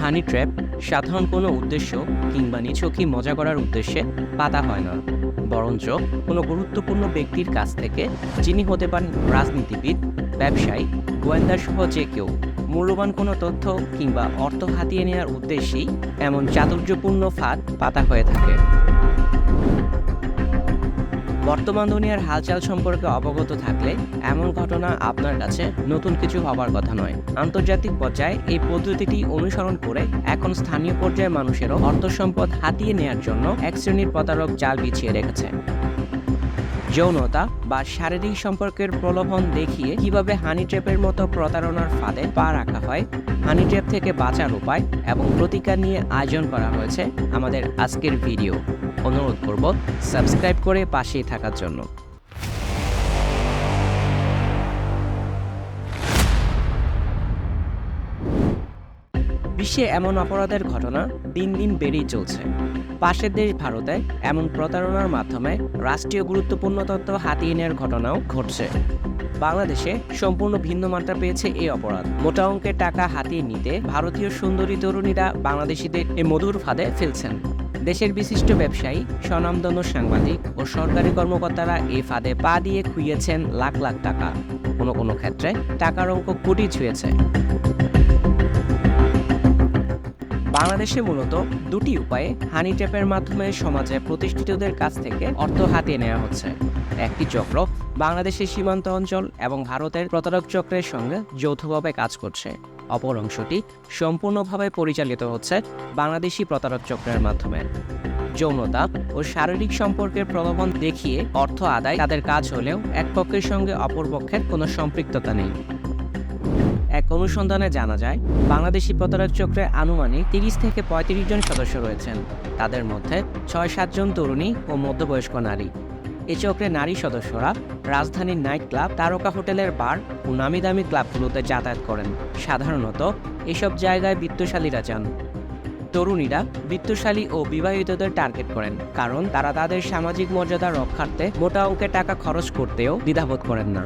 হানি trap সাধারণ কোনো উদ্দেশ্য কিংবা নিছকই মজা করার উদ্দেশ্যে পাতা হয় না বরঞ্চ কোনো গুরুত্বপূর্ণ ব্যক্তির কাছ থেকে যিনি হতে পারেন রাজনীতিবিদ, ব্যবসায়ী গোয়েন্দা সহ যে কেউ, মূল্যবান কোনো তথ্য কিংবা অর্থ হাতিয়ে নেওয়ার উদ্দেশ্যেই এমন চাতুর্যপূর্ণ ফাঁদ পাতা হয়ে থাকে। বর্তমান দুনিয়ার হালচাল সম্পর্কে অবগত থাকলে এমন ঘটনা আপনার কাছে নতুন কিছু হবার কথা নয়। আন্তর্জাতিক পর্যায়ে এই পদ্ধতিটি অনুসরণ করে এখন স্থানীয় পর্যায়ে মানুষেরও অর্থ সম্পদ হাতিয়ে নেয়ার জন্য এক শ্রেণির প্রতারক জাল বিছিয়ে রেখেছে। যৌনতা বা শারীরিক সম্পর্কের প্রলোভন দেখিয়ে কীভাবে হানি ট্র্যাপের মতো প্রতারণার ফাঁদে পা রাখা হয় হানি ট্র্যাপ থেকে বাঁচার উপায় এবং প্রতিকার নিয়ে আয়োজন করা হয়েছে আমাদের আজকের ভিডিও। অনুরোধ করব, সাবস্ক্রাইব করে পাশেই থাকার জন্য। বিশ্বে এমন অপরাধের ঘটনা দিন দিন বেড়েই চলছে। পাশের দেশ ভারতে এমন প্রতারণার মাধ্যমে রাষ্ট্রীয় গুরুত্বপূর্ণ তথ্য হাতিয়ে নেওয়ার ঘটনাও ঘটছে। বাংলাদেশে সম্পূর্ণ ভিন্ন মাত্রা পেয়েছে এই অপরাধ। মোটা অঙ্কের টাকা হাতিয়ে নিতে ভারতীয় সুন্দরী তরুণীরা বাংলাদেশিদের এই মধুর ফাঁদে ফেলছেন। দেশের বিশিষ্ট ব্যবসায়ী, স্বনামধন্য সাংবাদিক ও সরকারি কর্মকর্তারা এই ফাঁদে পা দিয়ে খুইয়েছেন লাখ লাখ টাকা। কোনো কোনো ক্ষেত্রে টাকার অঙ্ক কোটি ছুঁয়েছে। বাংলাদেশে মূলত দুটি উপায়ে হানি ট্র্যাপের মাধ্যমে সমাজে প্রতিষ্ঠিতদের কাছ থেকে অর্থ হাতিয়ে নেওয়া হচ্ছে। একটি চক্র বাংলাদেশের সীমান্ত অঞ্চল এবং ভারতের প্রতারক চক্রের সঙ্গে যৌথভাবে কাজ করছে। অপর অংশটি সম্পূর্ণভাবে পরিচালিত হচ্ছে বাংলাদেশি প্রতারক চক্রের মাধ্যমে। যৌনতা ও শারীরিক সম্পর্কের প্রলোভন দেখিয়ে অর্থ আদায় তাদের কাজ হলেও এক পক্ষের সঙ্গে অপর পক্ষের কোনো সম্পৃক্ততা নেই। এক অনুসন্ধানে জানা যায়, বাংলাদেশি প্রতারক চক্রে আনুমানিক তিরিশ থেকে পঁয়ত্রিশ জন সদস্য রয়েছেন। তাদের মধ্যে ছয় সাতজন তরুণী ও মধ্যবয়স্ক নারী। এ চক্রে নারী সদস্যরা রাজধানীর নাইট ক্লাব তারকা হোটেলের বার ও নামি দামি ক্লাবগুলোতে যাতায়াত করেন। সাধারণত এসব জায়গায় বিত্তশালীরা যান। তরুণীরা বিত্তশালী ও বিবাহিতদের টার্গেট করেন, কারণ তারা তাদের সামাজিক মর্যাদা রক্ষার্থে মোটা অঙ্কের টাকা খরচ করতেও দ্বিধাবোধ করেন না।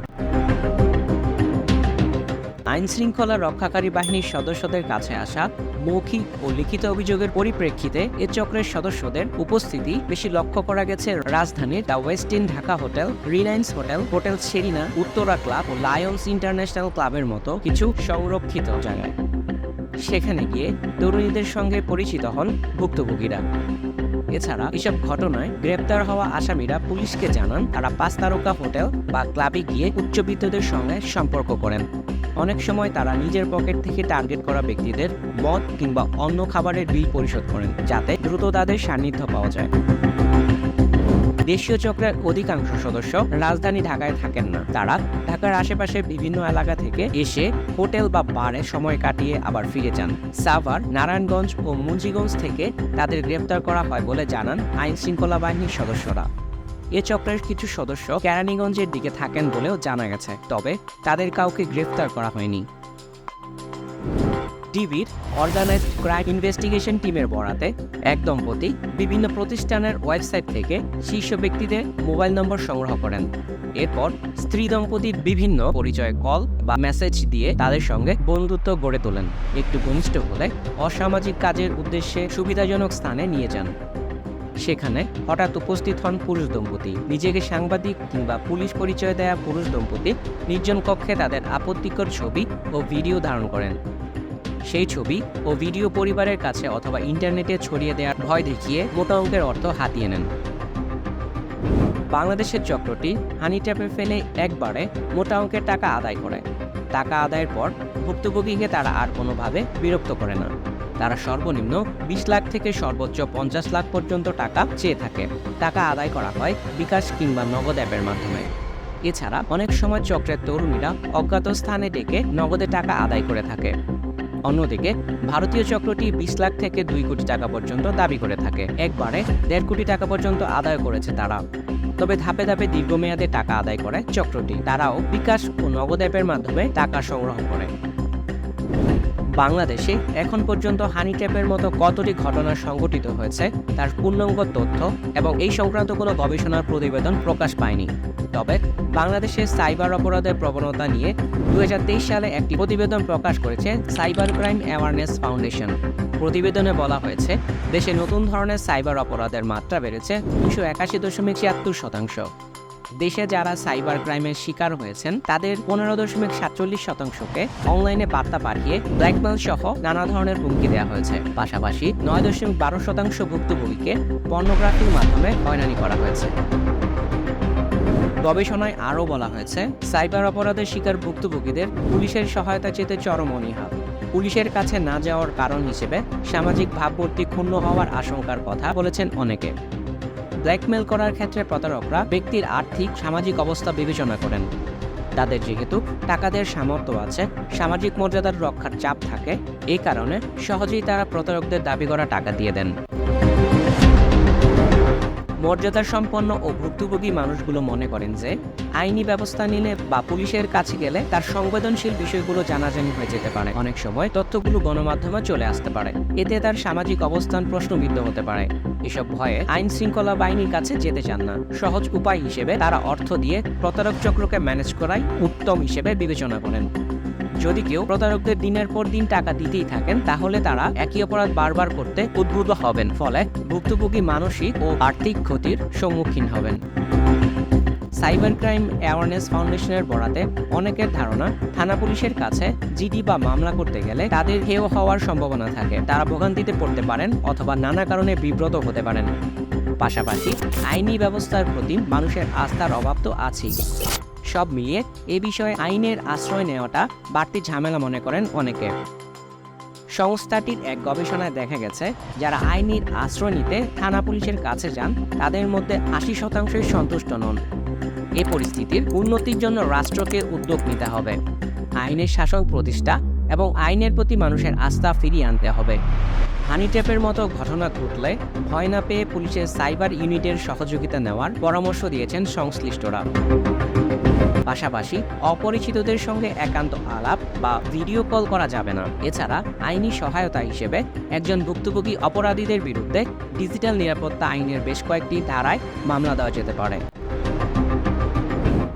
আইন শৃঙ্খলা রক্ষাকারী বাহিনীর সদস্যদের কাছে আসা মৌখিক ও লিখিত অভিযোগের পরিপ্রেক্ষিতে এ চক্রের সদস্যদের উপস্থিতি বেশি লক্ষ্য করা গেছে রাজধানীর the west westin Dhaka hotel, reliance hotel hotel serena, Uttara club O Lions international ক্লাবের মতো কিছু সংরক্ষিত জায়গায়। সেখানে গিয়ে তরুণীদের সঙ্গে পরিচিত হন ভুক্তভোগীরা। এছাড়া এসব ঘটনায় গ্রেপ্তার হওয়া আসামিরা পুলিশকে জানান, তারা পাঁচ তারকা হোটেল বা ক্লাবে গিয়ে উচ্চবিত্তদের সঙ্গে সম্পর্ক করেন। অনেক সময় তারা নিজের পকেট থেকে টার্গেট করা ব্যক্তিদের মদ কিংবা অন্য খাবারের বিল পরিশোধ করেন, যাতে দ্রুত তাদের সান্নিধ্য পাওয়া যায়। দেশীয় চক্রের অধিকাংশ সদস্য রাজধানী ঢাকায় থাকেন না। তারা ঢাকার আশেপাশে বিভিন্ন এলাকা থেকে এসে হোটেল বা বারে সময় কাটিয়ে আবার ফিরে যান। সাভার, নারায়ণগঞ্জ ও মুন্সিগঞ্জ থেকে তাদের গ্রেপ্তার করা হয় বলে জানান আইন শৃঙ্খলা বাহিনীর সদস্যরা। এ চক্রের কিছু সদস্য কেরানীগঞ্জের দিকে থাকেন বলেও জানা গেছে, তবে তাদের কাউকে গ্রেফতার করা হয়নি। ডিবির অর্গানাইজড ক্রাইম ইনভেস্টিগেশন টিমের বরাতে এক দম্পতি বিভিন্ন প্রতিষ্ঠানের ওয়েবসাইট থেকে শীর্ষ ব্যক্তিদের মোবাইল নম্বর সংগ্রহ করেন। এরপর স্ত্রী দম্পতির বিভিন্ন পরিচয় কল বা মেসেজ দিয়ে তাদের সঙ্গে বন্ধুত্ব গড়ে তোলেন। একটু ঘনিষ্ঠ হলে অসামাজিক কাজের উদ্দেশ্যে সুবিধাজনক স্থানে নিয়ে যান। সেখানে হঠাৎ উপস্থিত হন পুরুষ দম্পতি। নিজেকে সাংবাদিক কিংবা পুলিশ পরিচয় দেয়া পুরুষ দম্পতি নির্জন কক্ষে তাদের আপত্তিকর ছবি ও ভিডিও ধারণ করেন। সেই ছবি ও ভিডিও পরিবারের কাছে অথবা ইন্টারনেটে ছড়িয়ে দেওয়ার ভয় দেখিয়ে মোটা অঙ্কের অর্থ হাতিয়ে নেন। বাংলাদেশের চক্রটি হানি ট্যাপে ফেলে একবারে মোটা অঙ্কের টাকা আদায় করে। টাকা আদায়ের পর ভুক্তভোগীকে তারা আর কোনোভাবে বিরক্ত করে না। তারা সর্বনিম্ন বিশ লাখ থেকে সর্বোচ্চ পঞ্চাশ লাখ পর্যন্ত টাকা চেয়ে থাকে। টাকা আদায় করা হয় বিকাশ কিংবা নগদ অ্যাপের মাধ্যমে। এছাড়া অনেক সময় চক্রের তরুণীরা অজ্ঞাত স্থানে ডেকে নগদে টাকা আদায় করে থাকে। অন্যদিকে, ভারতীয় চক্রটি বিশ লাখ থেকে দুই কোটি টাকা পর্যন্ত দাবি করে থাকে। একবারে দেড় কোটি টাকা পর্যন্ত আদায় করেছে তারা। তবে ধাপে ধাপে দীর্ঘমেয়াদে টাকা আদায় করে চক্রটি। তারাও বিকাশ ও নগদ অ্যাপের মাধ্যমে টাকা সংগ্রহ করে। বাংলাদেশে এখন পর্যন্ত হানি ট্যাপের মতো কতটি ঘটনা সংঘটিত হয়েছে, তার পূর্ণাঙ্গ তথ্য এবং এই সংক্রান্ত কোনো গবেষণার প্রতিবেদন প্রকাশ পায়নি। তবে বাংলাদেশের সাইবার অপরাধের প্রবণতা নিয়ে দু হাজার তেইশ সালে একটি প্রতিবেদন প্রকাশ করেছে সাইবার ক্রাইম অ্যাওয়ারনেস ফাউন্ডেশন। প্রতিবেদনে বলা হয়েছে, দেশে নতুন ধরনের সাইবার অপরাধের মাত্রা বেড়েছে দুশো একাশি দশমিক ছিয়াত্তর শতাংশ। দেশে যারা সাইবার ক্রাইমের শিকার হয়েছেন, তাদের পনেরো দশমিক সাতচল্লিশ শতাংশকে অনলাইনে বার্তা পাঠিয়ে ব্ল্যাকমেল সহ নানা ধরনের হুমকি দেওয়া হয়েছে। পাশাপাশি নয় দশমিক বারো শতাংশ ভুক্তভোগীকে পর্নোগ্রাফির মাধ্যমে হয়রানি করা হয়েছে। গবেষণায় আরও বলা হয়েছে, সাইবার অপরাধের শিকার ভুক্তভোগীদের পুলিশের সহায়তা চেতে চরম অনীহা পুলিশের কাছে না যাওয়ার কারণ হিসেবে সামাজিক ভাবমূর্তি ক্ষুণ্ণ হওয়ার আশঙ্কার কথা বলেছেন অনেকে। ব্ল্যাকমেল করার ক্ষেত্রে প্রতারকরা ব্যক্তির আর্থিক, সামাজিক অবস্থা বিবেচনা করেন। তাদের যেহেতু টাকাদের সামর্থ্য আছে, সামাজিক মর্যাদার রক্ষার চাপ থাকে এই কারণে সহজেই তারা প্রতারকদের দাবি করা টাকা দিয়ে দেন। মর্যাদা সম্পন্ন ও ভুক্তভোগী মানুষগুলো মনে করেন যে, আইনি ব্যবস্থা নিলে বা পুলিশের কাছে গেলে তার সংবেদনশীল বিষয়গুলো জানাজানি হয়ে যেতে পারে। অনেক সময় তথ্যগুলো গণমাধ্যমে চলে আসতে পারে। এতে তার সামাজিক অবস্থান প্রশ্নবিদ্ধ হতে পারে। এসব ভয়ে আইন শৃঙ্খলা বাহিনীর কাছে যেতে চান না। সহজ উপায় হিসেবে তারা অর্থ দিয়ে প্রতারক চক্রকে ম্যানেজ করাই উত্তম হিসেবে বিবেচনা করেন। যদি কেউ প্রতারকদের দিনের পর দিন টাকা দিতেই থাকেন, তাহলে তারা একই অপরাধ বারবার করতে উদ্বুদ্ধ হবেন, ফলে ভুক্তভোগী মানসিক ও আর্থিক ক্ষতির সম্মুখীন হবেন। সাইবার ক্রাইম অ্যাওয়ারনেস ফাউন্ডেশনের বরাতে অনেকের ধারণা, থানা পুলিশের কাছে জিডি বা মামলা করতে গেলে তাদের হেয় হওয়ার সম্ভাবনা থাকে। তারা ভোগান্তিতে পড়তে পারেন অথবা নানা কারণে বিব্রত হতে পারেন। পাশাপাশি আইনি ব্যবস্থার প্রতি মানুষের আস্থার অভাব তো আছেই। সব মিলিয়ে এ বিষয়ে আইনের আশ্রয় নেওয়াটা বাড়তি ঝামেলা মনে করেন অনেকে। সংস্থাটির এক গবেষণায় দেখা গেছে, যারা আইনের আশ্রয় নিতে থানা পুলিশের কাছে যান, তাদের মধ্যে আশি শতাংশই সন্তুষ্ট নন। এ পরিস্থিতির উন্নতির জন্য রাষ্ট্রকে উদ্যোগ নিতে হবে। আইনের শাসন প্রতিষ্ঠা এবং আইনের প্রতি মানুষের আস্থা ফিরিয়ে আনতে হবে। হানি ট্র্যাপের মতো ঘটনা ঘটলে ভয় না পেয়ে পুলিশের সাইবার ইউনিটের সহযোগিতা নেওয়ার পরামর্শ দিয়েছেন সংশ্লিষ্টরা। পাশাপাশি অপরিচিতদের সঙ্গে একান্ত আলাপ বা ভিডিও কল করা যাবে না। এছাড়া আইনি সহায়তা হিসেবে একজন ভুক্তভোগী অপরাধীদের বিরুদ্ধে ডিজিটাল নিরাপত্তা আইনের বেশ কয়েকটি ধারায় মামলা দেওয়া যেতে পারে।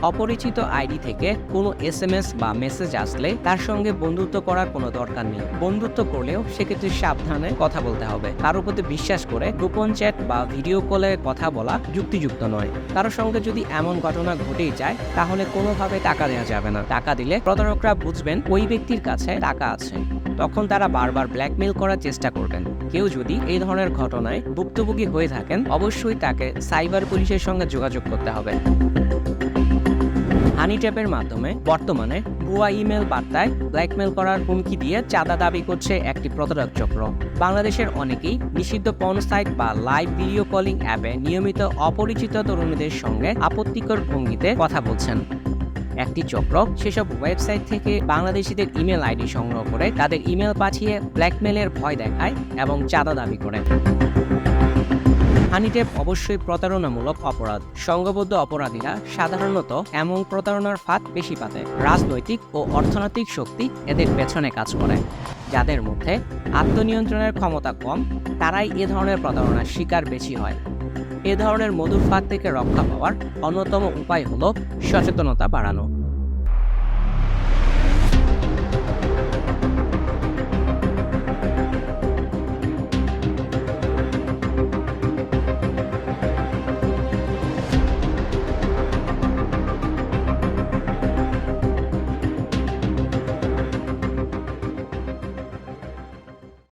অপরিচিত আইডি থেকে কোনো এস এম এস বা মেসেজ আসলে তার সঙ্গে বন্ধুত্ব করার কোনো দরকার নেই। বন্ধুত্ব করলেও সেক্ষেত্রে সাবধানে কথা বলতে হবে। কারোর প্রতি বিশ্বাস করে গোপন চ্যাট বা ভিডিও কলে কথা বলা যুক্তিযুক্ত নয়। কারোর সঙ্গে যদি এমন ঘটনা ঘটেই যায়, তাহলে কোনোভাবে টাকা দেওয়া যাবে না। টাকা দিলে প্রতারকরা বুঝবেন ওই ব্যক্তির কাছে টাকা আছে। তখন তারা বারবার ব্ল্যাকমেল করার চেষ্টা করবেন। কেউ যদি এই ধরনের ঘটনায় ভুক্তভোগী হয়ে থাকেন, অবশ্যই তাকে সাইবার পুলিশের সঙ্গে যোগাযোগ করতে হবে। হানি ট্যাপের মাধ্যমে বর্তমানে ভুয়া ইমেল বার্তায় ব্ল্যাকমেল করার হুমকি দিয়ে চাঁদা দাবি করছে একটি প্রতারক চক্র। বাংলাদেশের অনেকেই নিষিদ্ধ পর্ন সাইট বা লাইভ ভিডিও কলিং অ্যাপে নিয়মিত অপরিচিত তরুণীদের সঙ্গে আপত্তিকর ভঙ্গিতে কথা বলছেন। একটি চক্র সেসব ওয়েবসাইট থেকে বাংলাদেশিদের ইমেল আইডি সংগ্রহ করে তাদের ইমেল পাঠিয়ে ব্ল্যাকমেলের ভয় দেখায় এবং চাঁদা দাবি করে। হানিটেপ অবশ্যই প্রতারণামূলক অপরাধ। সংঘবদ্ধ অপরাধীরা সাধারণত এমন প্রতারণার ফাঁদ বেশি পাতে। রাজনৈতিক ও অর্থনৈতিক শক্তি এদের পেছনে কাজ করে, যাদের মধ্যে আত্মনিয়ন্ত্রণের ক্ষমতা কম, তারাই এ ধরনের প্রতারণার শিকার বেশি হয়। এ ধরনের মধুর ফাঁদ থেকে রক্ষা পাওয়ার অন্যতম উপায় হলো সচেতনতা বাড়ানো।